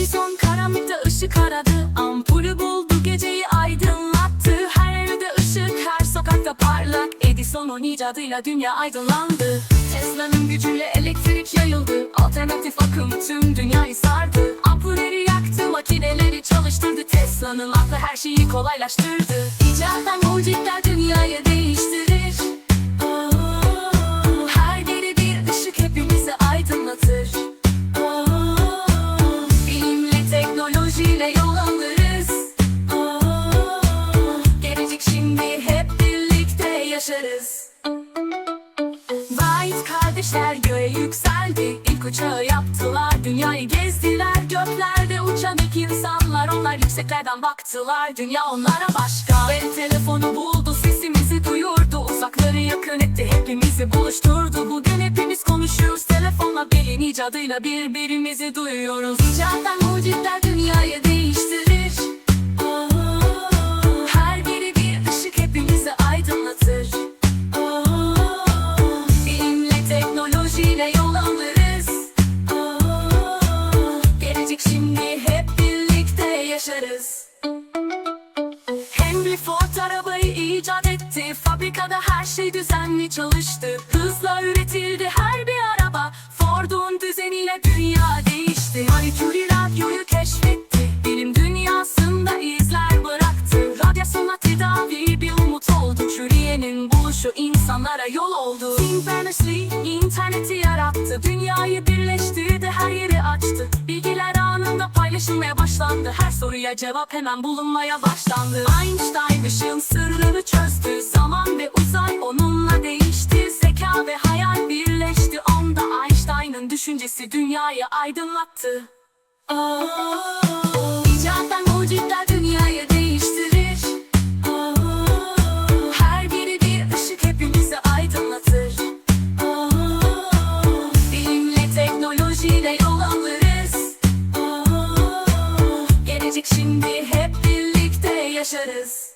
Edison karanlıkta ışık aradı. Ampulü buldu geceyi aydınlattı. Her evde ışık her sokakta parlak. Edison'un icadıyla dünya aydınlandı. Tesla'nın gücüyle elektrik yayıldı. Alternatif akım tüm dünyayı sardı. Ampulleri yaktı makineleri çalıştırdı. Tesla'nın aklı her şeyi kolaylaştırdı. İcattan mucitler dünyayı değiştirir Gelecek şimdi hep birlikte yaşarız. White kardeşler göğe yükseldi. İlk uçağı yaptılar Dünyayı gezdiler. Göklerde uçan ilk insanlar Onlar yükseklerden baktılar. Dünya onlara başka. Ve telefonu buldu Sesimizi duyurdu. Uzakları yakın etti Hepimizi buluşturdu. Bugün hepimiz konuşuyoruz. Telefonla belin icadıyla birbirimizi duyuyoruz. İcattan yaşarız. Henry Ford arabayı icat etti. Fabrikada her şey düzenli çalıştı. Hızla üretildi her bir araba. Ford'un düzeniyle dünya değişti. Marie Curie radyoyu keşfetti. Bilim dünyasında izler bıraktı. Radyasyonla tedavi bir umut oldu. Curie'nin buluşu insanlara yol oldu. Tim Berners-Lee interneti yarattı Dünyayı birleştirdi her yeri açtı paylaşılmaya başlandı. Her soruya cevap hemen bulunmaya başlandı. Einstein ışığın sırrını çözdü. Zaman ve uzay onunla değişti. Zeka ve hayal birleşti. Onda Einstein'ın düşüncesi dünyayı aydınlattı Oh,